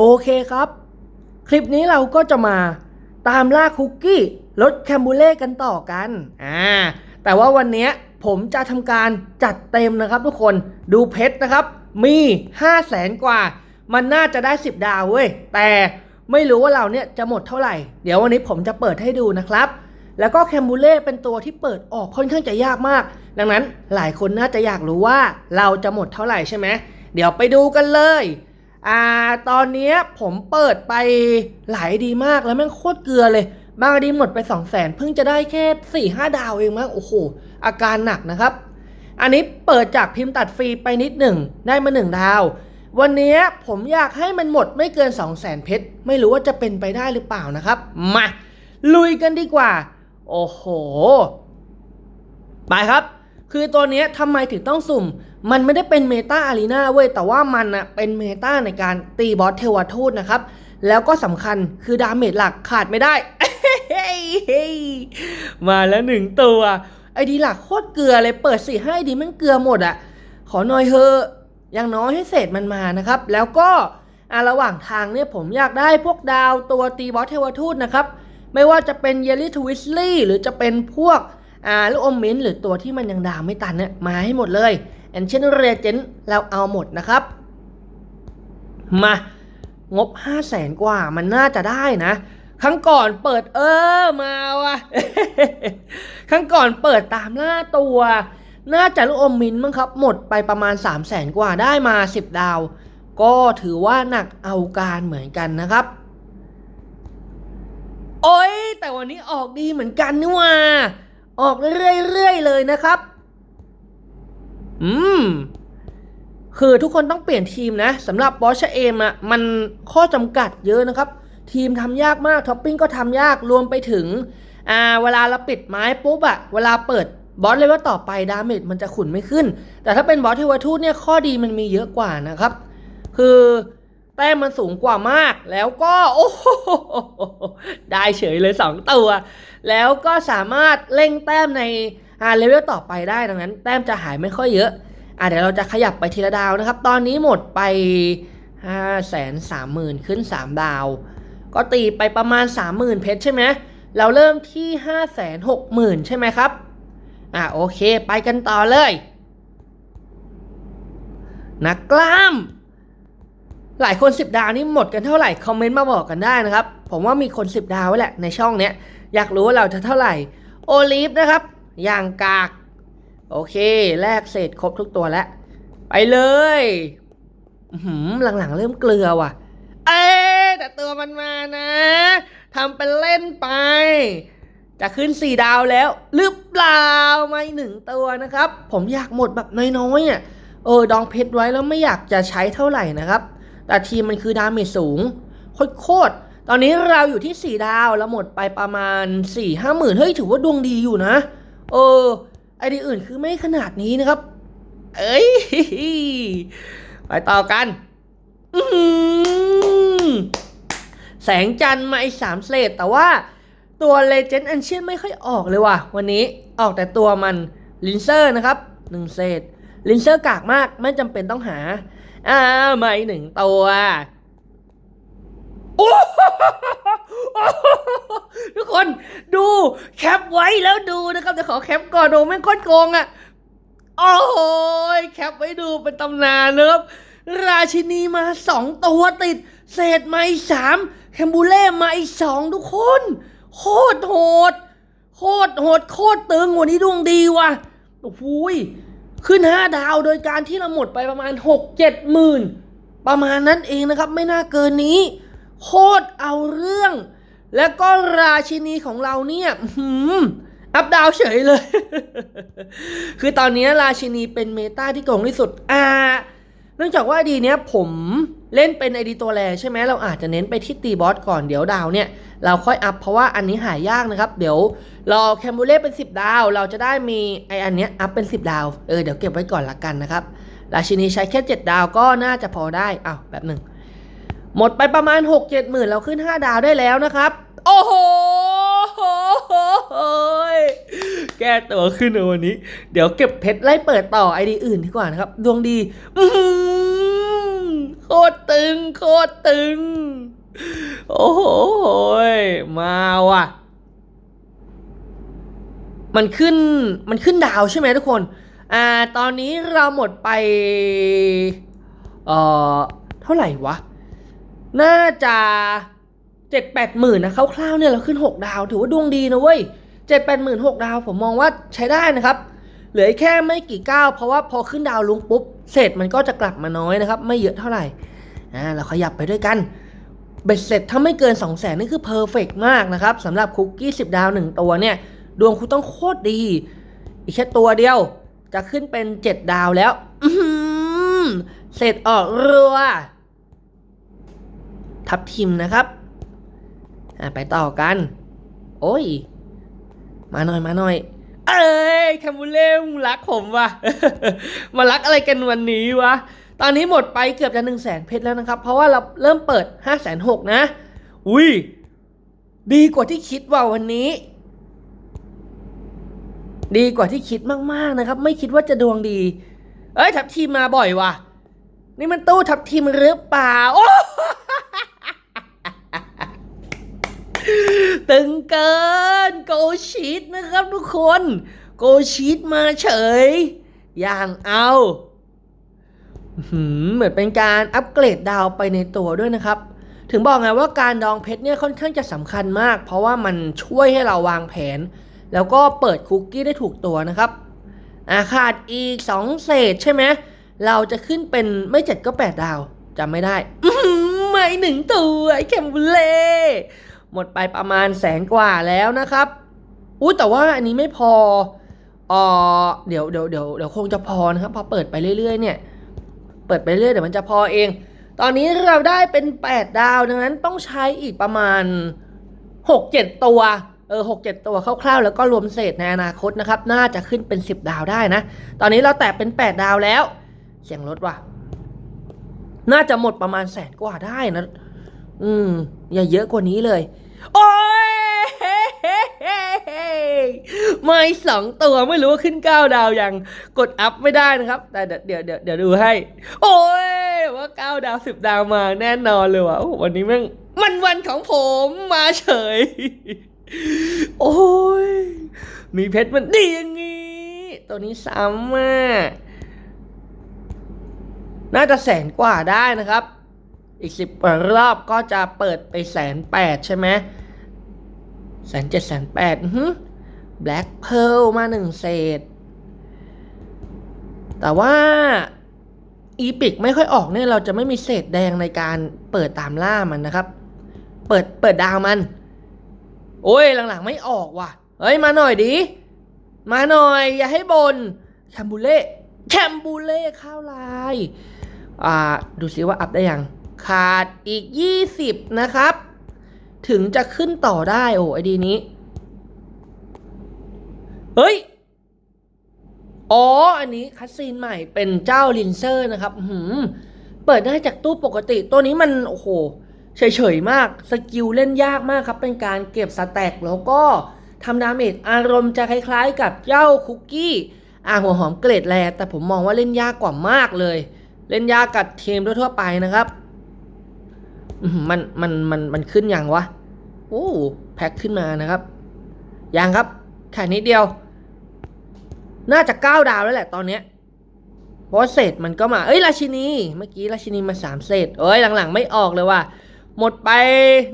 โอเคครับ คลิปนี้เราก็จะมาตามล่าคุกกี้รสแคมบูเล่กันต่อกันอ่าแต่ว่าวันนี้ผมจะทำการจัดเต็มนะครับทุกคนดูเพชรนะครับ มี5 0 0แสนกว่า มันน่าจะได้ 10 ดาวเว้ย แต่ไม่รู้ว่าเราเนี่ยจะหมดเท่าไหร่ เดี๋ยววันนี้ผมจะเปิดให้ดูนะครับ แล้วก็แคมบูเล่เป็นตัวที่เปิดออกค่อนข้างจะยากมาก ดังนั้นหลายคนน่าจะอยากรู้ว่าเราจะหมดเท่าไหร่ใช่ไหมเดี๋ยวไปดูกันเลย อ่าตอนนี้ผมเปิดไปหลายดีมากแล้วแม่งโคตรเกลือเลย บางดีหมดไป 2 0 0แสนเพิ่งจะได้แค่4ี่ห้าดาวเองมั้งโอ้โห อาการหนักนะครับ อันนี้เปิดจากพิมพ์ตัดฟรีไปนิดหนึ่งได้มาหนึ่งดาว วันนี้ผมอยากให้มันหมดไม่เกิน 2 0 0แสนเพชร ไม่รู้ว่าจะเป็นไปได้หรือเปล่านะครับ มาลุยกันดีกว่า โอ้โห ไปครับ คือตัวนี้ทำไมถึงต้องสุ่ม มันไม่ได้เป็นเมตาอารีนาเว้ยแต่ว่ามันอะเป็นเมตาในการตีบอสเทวทูตนะครับ แล้วก็สำคัญคือดาเมจหลักขาดไม่ได้ มาแล้วหนึ่งตัวไอดีหลักโคตรเกลือเลยเปิดสี่ให้ดีมันเกลือหมดอะขอหน่อยเถออย่างน้อยให้เศษมันมานะครับ แล้วก็อะระหว่างทางเนี่ยผมอยากได้พวกดาวตัวตีบอสเทวทูตนะครับ ไม่ว่าจะเป็นเยลลี่ทวิสลี่หรือจะเป็นพวกอ่าลูกอมมิ้นหรือตัวที่มันยังดาวไม่ตันเนี่ยมาให้หมดเลย แอนเชนเรเจนต์เราเอาหมดนะครับ มางบ 5 0 0แสนกว่ามันน่าจะได้นะ ครั้งก่อนเปิดเออมาว่ะครั้งก่อนเปิดตามล่าตัว น่าจะลูกอมมินมั้งครับ หมดไปประมาณ 3 0 0แสนกว่าได้มา 10 ดาว ก็ถือว่าหนักเอาการเหมือนกันนะครับ โอ้ยแต่วันนี้ออกดีเหมือนกันนี่ว่า ออกเรื่อยๆเลยนะครับ อืม คือทุกคนต้องเปลี่ยนทีมนะสำหรับบอสเอมอะมันข้อจำกัดเยอะนะครับ ทีมทำยากมากท็อปปิ้งก็ทำยากรวมไปถึงอ่าเวลาเราปิดไม้ปุ๊บอะเวลาเปิดบอสเลเวลต่อไปดาเมจมันจะขุนไม่ขึ้น แต่ถ้าเป็นบอสเทวทูตเนี่ยข้อดีมันมีเยอะกว่านะครับ คือแต้มมันสูงกว่ามากแล้วก็ โอ้โหได้เฉยเลยสองตัว แล้วก็สามารถเร่งแต้มใน อ่าเลเวลต่อไปได้ดังนั้น แต้มจะหายไม่ค่อยเยอะอะเดี๋ยวเราจะขยับไปทีละดาวนะครับ ตอนนี้หมดไป5 3 0 0 0 0ขึ้น 3 ดาว ก็ตีไปประมาณ 30,000 เพชรใช่ไหมเราเริ่มที่560,000ใช่ไหมครับอะโอเคไปกันต่อเลยนักกล้าม หลายคน 10 ดาวนี่หมดกันเท่าไหร่คอมเมนต์มาบอกกันได้นะครับ ผมว่ามีคน 10 ดาวไว้แหละในช่องเนี้ย อยากรู้ว่าเราจะเท่าไหร่ โอลิฟนะครับ ย่างกาก โอเค แลกเศษครบทุกตัวแล้ว ไปเลยหือหลังๆ เริ่มเกลือว่ะ เอ๊แต่ตัวมันมานะทำเป็นเล่นไป จะขึ้น4ดาวแล้วหรือเปล่าไม่หนึ่งตัวนะครับ ผมอยากหมดแบบน้อยๆอะเออดองเพชรไว้แล้วไม่อยากจะใช้เท่าไหร่นะครับ แต่ทีมมันคือดาเมจสูงโคตรตอนนี้เราอยู่ที่ 4 ดาวแล้วหมดไปประมาณ 4 5หมื่นเฮ้ยถือว่าดวงดีอยู่นะ เออ ไอดีอื่นคือไม่ขนาดนี้นะครับ เอ้ยไปต่อกัน อืแสงจันทร์มาอีกสามเศษ แต่ว่าตัว Legend Ancient ไม่ค่อยออกเลยว่ะ วันนี้ออกแต่ตัวมันลินเซอร์นะครับหนึ่งเศษลินเซอร์กากมากไม่จำเป็นต้องหา อ่ามาอีกหนึ่งตัว โอ้โหทุกคนดูแคปไว้แล้วดูนะครับจะขอแคปก่อนโดแม่งโคตรโกงอะ่ะ โอ้โหแคปไว้ดูเป็นตำนานนะครับ ราชินีมาสองตัวติด เศษมาอีสามแคมบูเล่มาอีกสองทุกคน โคตรโหด โคตรโหด โคตรตึงวันนี้ดวงดีว่ะโอ้โหยขึ้นห้าดาวโดยการที่เราหมดไปประมาณหกเจ็ดหมื่นประมาณนั้นเองนะครับ ไม่น่าเกินนี้ โคตรเอาเรื่อง แล้วก็ราชินีของเราเนี่ยอื้อหืออัพดาวเฉยเลย คือตอนนี้ราชินีเป็นเมตาที่โกงที่สุดอ่าเนื่องจากว่าดีเนี้ยผมเล่นเป็นไอดีตัวแรใช่ไหมเราอาจจะเน้นไปที่ตีบอสก่อนเดี๋ยวดาวเนี่ย เราค่อยอัพเพราะว่าอันนี้หายากนะครับ เดี๋ยวรอแคมบูเล่เป็น 10 ดาว เราจะได้มีไออันเนี้ยอัพเป็น 10 ดาว เออเดี๋ยวเก็บไว้ก่อนละกันนะครับ ราชินีใช้แค่ 7 ดาวก็น่าจะพอได้อ้าวแบบหนึ่ง หมดไปประมาณ 6 7หมื่นเราขึ้น 5 ดาวได้แล้วนะครับ โอ้โหแก้ตัวขึ้นในวันนี้ เดี๋ยวเก็บเพชรไล่เปิดต่อไอดีอื่นดีกว่านะครับ ดวงดีอืโคตรตึง โคตรตึง โอ้โหมาว่ะ มันขึ้นมันขึ้นดาวใช่ไหมทุกคน อ่า ตอนนี้เราหมดไป เอ่อ เท่าไหร่วะ น่าจะเจ็ดแปดหมื่นนะคร่าวๆเนี่ยเราขึ้นหกดาว ถือว่าดวงดีนะเว้ยเจ็ดแปดหมื่นหกดาว ผมมองว่าใช้ได้นะครับ เหลือแค่ไม่กี่ก้าวเพราะว่าพอขึ้นดาวลุงปุ๊บเศษมันก็จะกลับมาน้อยนะครับ ไม่เยอะเท่าไหร่อ่าเราขยับไปด้วยกันเบ็ดเสร็จถ้าไม่เกิน 2 0 0แสนนี่คือเพอร์เฟกมากนะครับสำหรับคุกกี้ 10 ดาว 1 ตัวเนี่ย ดวงคุณต้องโคตรดี อีกแค่ตัวเดียว จะขึ้นเป็น 7 ดาวแล้วเสร็จออกรัว ทับทิมนะครับอ่าไปต่อกัน โอ้ย มาหน่อยมาหน่อย เอ้ยแคมบูเล่มงรักผมวะมารักอะไรกันวันนี้วะ ตอนนี้หมดไปเกือบจะหนึ่งแสนเพชรแล้วนะครับ เพราะว่าเราเริ่มเปิดห้าแสนหกนะ อุ้ย ดีกว่าที่คิดว่าวันนี้ ดีกว่าที่คิดมากๆนะครับ ไม่คิดว่าจะดวงดี เอ้ย ทับทีมมาบ่อยว่ะ นี่มันตู้ทับทีมหรือเปล่า โอ้ ตึงเกินโกชีตนะครับทุกคน โกชีตมาเฉย อย่างเอาเหมือนเป็นการอัปเกรดดาวไปในตัวด้วยนะครับ ถึงบอกไงว่าการดองเพชรเนี่ยค่อนข้างจะสำคัญมาก เพราะว่ามันช่วยให้เราวางแผน แล้วก็เปิดคุกกี้ได้ถูกตัวนะครับอาขาดอีก 2 เศษใช่ไหมเราจะขึ้นเป็นไม่เจ็ดก็ 8 ดาวจำไม่ได้ ไม่หนึ่งตัวไอ้แคมเบเล่ หมดไปประมาณแสนกว่าแล้วนะครับอุ้ยแต่ว่าอันนี้ไม่พอเออเดี๋ยวเดี๋ยวเดี๋ยวเดี๋ยวคงจะพอนะครับ พอเปิดไปเรื่อยๆเนี่ย เปิดไปเรื่อยเดี๋ยวมันจะพอเอง ตอนนี้เราได้เป็น 8 ดาว ดังนั้นต้องใช้อีกประมาณ 6-7 ตัว เออ6-7ตัวคร่าวๆ แล้วก็รวมเศษในอนาคตนะครับ น่าจะขึ้นเป็น 10 ดาวได้นะ ตอนนี้เราแตะเป็น 8 ดาวแล้ว เสียงรถว่ะ น่าจะหมดประมาณแสนกว่าได้นะ อืม อย่าเยอะกว่านี้เลย โอ้ยไม่สองตัวไม่รู้ว่าขึ้นเก้าดาวยังกดอัพไม่ได้นะครับ แต่เดี๋ยวเดี๋ยวเดี๋ยวดูให้ โอ้ยว่าเก้าดาวสิบดาวมาแน่นอนเลยว่ะวันนี้แม่งมันวันของผมมาเฉย โอ้ยมีเพชรมันดีอย่างงี้ ตัวนี้ซ้ำอะน่าจะแสนกว่าได้นะครับ อีกสิบรอบก็จะเปิดไปแสนแปดใช่ไหมแสนเจ็ดแสนแปดแบล็กเพลมาหนึ่งเศษ แต่ว่าอีพิกไม่ค่อยออกเนี่ยเราจะไม่มีเศษแดงในการเปิดตามล่ามันนะครับ เปิดเปิดดาวมัน โอ้ยหลังๆไม่ออกว่ะ เฮ้ยมาหน่อยดิมาหน่อย อย่าให้บนแคมบูเล่แคมบูเล่ข้าวลาย อ่า ดูซิว่าอัพได้ยัง ขาดอีก 20 นะครับ ถึงจะขึ้นต่อได้โอ้ไอดีนี้ เฮ้ย อ๋อ อันนี้คัสซีนใหม่เป็นเจ้าลินเซอร์นะครับหือเปิดได้จากตู้ปกติตัวนี้มัน โอ้โห เฉยๆ มาก สกิลเล่นยากมากครับ เป็นการเก็บสแต็กแล้วก็ทำดาเมจอารมณ์จะคล้ายๆ กับเจ้าคุกกี้อ่าหัวหอมเกรดแรแต่ผมมองว่าเล่นยากกว่ามากเลย เล่นยากกับทีมทั่วๆไปนะครับ มันมันมันมันขึ้นยังวะโอ้แพ็คขึ้นมานะครับ ยังครับแค่นิดเดียว น่าจะเก้าดาวแล้วแหละตอนเนี้ยเพราะเศษมันก็มา เอ้ยราชินี เมื่อกี้ราชินีมาสามเศษ เอ้ยหลังๆ ไม่ออกเลยว่ะหมดไป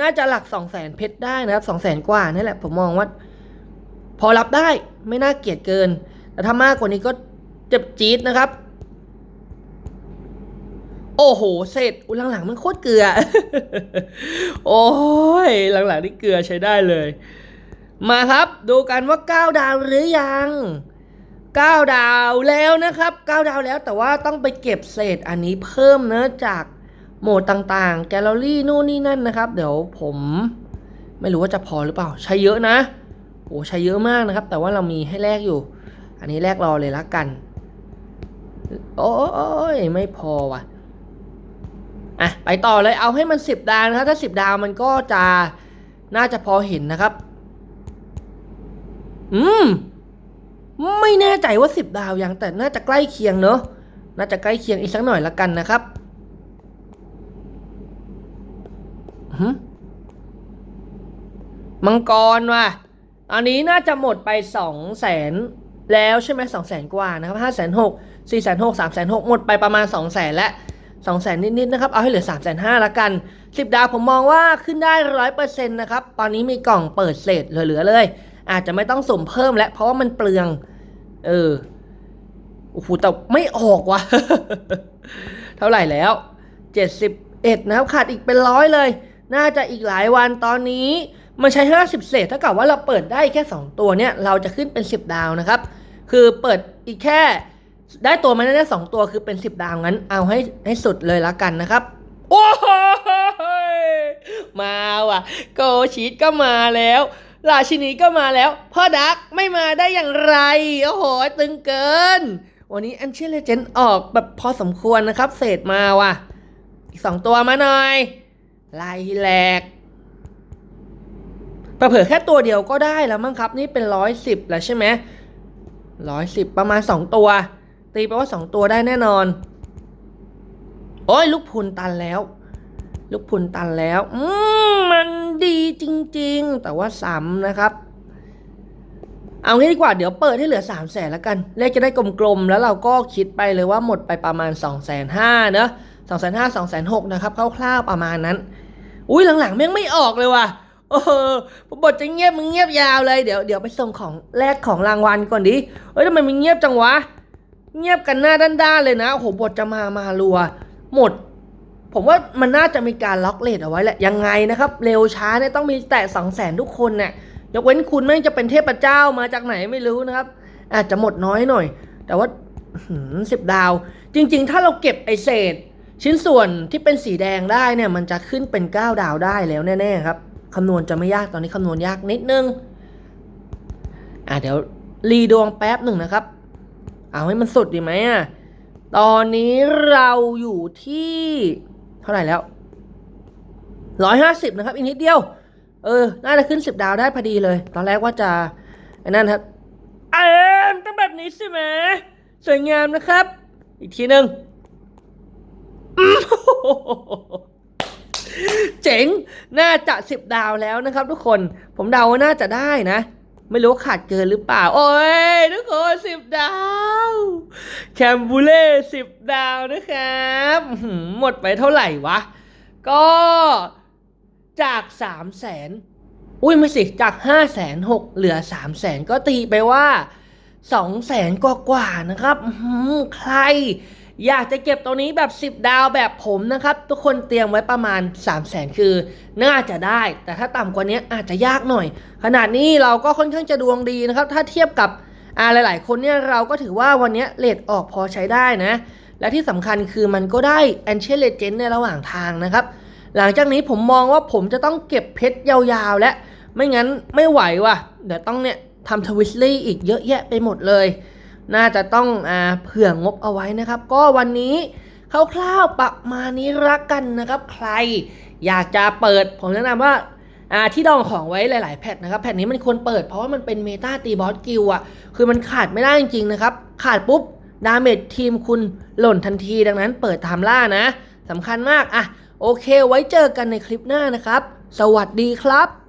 น่าจะหลักสองแสนเพชรได้นะครับสองแสนกว่านี่แหละ ผมมองว่า พอรับได้ไม่น่าเกลียดเกิน แต่ถ้ามากกว่านี้ก็เจ็บจี๊ดนะครับ โอ้โห เสร็จอุหลังๆ มันโคตรเกลือ โอ้ย หลังๆ นี่เกลือใช้ได้เลย มาครับ ดูกันว่า 9 ดาวหรือยัง 9 ดาวแล้วนะครับ 9 ดาวแล้วแต่ว่าต้องไปเก็บเศษอันนี้เพิ่มเนะจากโหมดต่างๆ แกลเลอรี่นู่นนี่นั่นนะครับ เดี๋ยวผม ไม่รู้ว่าจะพอหรือเปล่า ใช้เยอะนะ โอ้ใช้เยอะมากนะครับ แต่ว่าเรามีให้แลกอยู่ อันนี้แลกรอเลยละกัน โอ้ยไม่พอว่ะ อะไปต่อเลยเอาให้มัน 10 ดาวนะครับ ถ้า 10 ดาวมันก็จะน่าจะพอเห็นนะครับ อืม ไม่แน่ใจว่า 10 ดาวยังแต่น่าจะใกล้เคียงเนอะน่าจะใกล้เคียงอีกสักหน่อยละกันนะครับหึมังกรว่ะ อันนี้น่าจะหมดไปสองแสนแล้วใช่ไหมสองแสนกว่านะครับห้าแสนหกสี่แสนหกสามแสนหกหมดไปประมาณสองแสนและ สองแสนนิดๆนะครับ เอาให้เหลือสามแสนห้าละกันสิบดาวผมมองว่าขึ้นได้ร้อยเปอร์เซ็นต์นะครับ ตอนนี้มีกล่องเปิดเศษเหลือๆเลย อาจจะไม่ต้องสุ่มเพิ่มแล้วเพราะว่ามันเปลือง เออโอ้โหแต่ไม่ออกว่ะ เท่าไหร่แล้ว71นะครับ ขาดอีกเป็นร้อยเลย น่าจะอีกหลายวันตอนนี้มันใช้ 50 เศษเท่ากับว่าเราเปิดได้แค่ 2 ตัวเนี่ย เราจะขึ้นเป็น 10 ดาวนะครับ คือเปิดอีกแค่ ได้ตัวมาได้สองตัวคือเป็น10ดาวงั้น เอาให้ให้สุดเลยละกันนะครับ โอ้โหมาว่ะ โกชีตก็มาแล้วราชินีก็มาแล้ว พ่อดักไม่มาได้อย่างไร โอ้โห ตึงเกิน วันนี้อันเชลเลเจนออกแบบพอสมควรนะครับ เศษมาว่ะ อีกสองตัวมาหน่อยไล่แหลกเผื่อแค่ตัวเดียวก็ได้แล้วมั้งครับ นี่เป็นร้อยสิบแล้วใช่ไหมร้อยสิบประมาณสองตัว ตีไปว่าสองตัวได้แน่นอน โอ้ยลูกพุนตันแล้ว ลูกพุนตันแล้ว อืมมันดีจริง ๆ แต่ว่าซ้ำนะครับ เอางี้ดีกว่าเดี๋ยวเปิดให้เหลือ3 0 0แสนแล้วกัน เลขจะได้กลมๆ แล้วเราก็คิดไปเลยว่าหมดไปประมาณ2 5 0 0 0เนอะ2 5 0 0 0 2 6 0 0นหกนะครับคร่าวๆประมาณนั้น อุ้ยหลังๆแม่งไม่ออกเลยว่ะโอ้บทจะเงียบมึงเงียบยาวเลยเดี๋ยวเดี๋ยวไปส่งของแลกของรางวัลก่อนดิเฮ้ยทำไมมึงเงียบจังวะ เงียบกันหน้าด้านๆเลยนะโอ้โหบทจะมามารัว หมด ผมว่ามันน่าจะมีการล็อกเลทเอาไว้แหละยังไงนะครับ เร็วช้าเนี่ยต้องมีแตะสองแสนทุกคนเนี่ยยกเว้นคุณแม่งจะเป็นเทพเจ้ามาจากไหนไม่รู้นะครับ อาจจะหมดน้อยหน่อย แต่ว่าสิบดาว จริง ๆ ถ้าเราเก็บไอเศษ ชิ้นส่วนที่เป็นสีแดงได้เนี่ยมันจะขึ้นเป็น 9 ดาวได้แล้วแน่ๆครับคำนวณจะไม่ยากตอนนี้คำนวณยากนิดนึงอะเดี๋ยวรีดวงแป๊บหนึ่งนะครับ เอาให้มันสุดดีไหมอะ ตอนนี้เราอยู่ที่ เท่าไหร่แล้วร้อยห้าสิบนะครับ อีกนิดเดียว เออ น่าจะขึ้นสิบดาวได้พอดีเลย ตอนแรกว่าจะไอ้นั่นครับเอ็มต้องแบบนี้สิแหมสวยงามนะครับ อีกทีหนึ่งเจ๋ง น่าจะสิบดาวแล้วนะครับทุกคน ผมเดาว่าน่าจะได้นะ ไม่รู้ขาดเกินหรือเปล่า โอ้ยทุกคนสิบดาว แคมบูเล่สิบดาวนะครับหมดไปเท่าไหร่วะ ก็จากสามแสนอุ้ยไม่สิจากห้าแสนหกเหลือสามแสนก็ตีไปว่าสองแสนกว่าๆนะครับ ใคร อยากจะเก็บตัวนี้แบบ 10 ดาวแบบผมนะครับ ทุกคนเตรียมไว้ประมาณ 3 0 0แสนคือ น่าจะได้ แต่ถ้าต่ำกว่านี้อาจจะยากหน่อย ขนาดนี้เราก็ค่อนข้างจะดวงดีนะครับ ถ้าเทียบกับอาหลาย ๆ คนเนี่ยเราก็ถือว่าวันนี้เลทออกพอใช้ได้นะ และที่สำคัญคือมันก็ได้แอนเชลเลเจนในระหว่างทางนะครับ หลังจากนี้ผมมองว่าผมจะต้องเก็บเพชรยาวๆ และไม่งั้นไม่ไหวว่ะเดี๋ยวต้องเนี่ยทำทวิสลี่อีกเยอะแยะไปหมดเลย น่าจะต้องอาเผื่องบเอาไว้นะครับ ก็วันนี้คร่าวๆประมาณนี้รักกันนะครับ ใครอยากจะเปิดผมแนะนำว่าอ่าที่ดองของไว้หลาย ๆ แพทนะครับ แพทนี้มันควรเปิดเพราะว่ามันเป็นเมตาตีบอสกิลอะคือมันขาดไม่ได้จริง ๆ นะครับ ขาดปุ๊บ ดาเมจทีมคุณหล่นทันทีดังนั้นเปิดทำล่านะสำคัญมากอะโอเคไว้เจอกันในคลิปหน้านะครับ สวัสดีครับ